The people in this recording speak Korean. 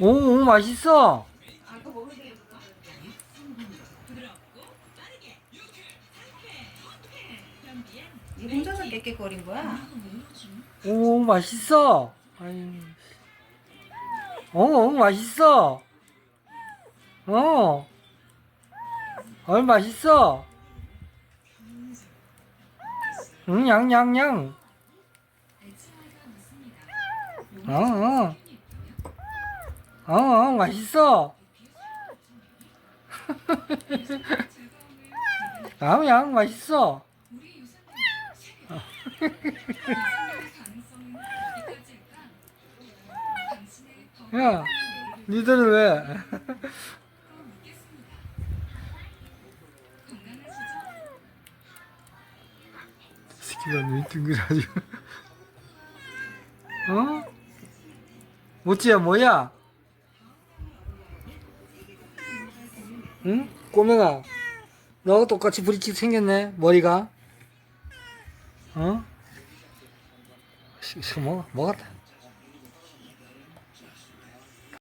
오, 오 맛있어. 이 혼자서 깨깨거린 거야? 오 맛있어. 아유. 어, 어 맛있어. 어. 어 맛있어. 응, 양양양. 어, 어. 어, 어, 맛있어. 아, 양 맛있어. 야, 니들은 왜? 새끼가 눈이 둥그라지고. 어? 모찌야, 뭐야? 응? 꼬맹아, 너하고 똑같이 부리치 생겼네, 머리가. 어? 시, 시, 뭐, 뭐가,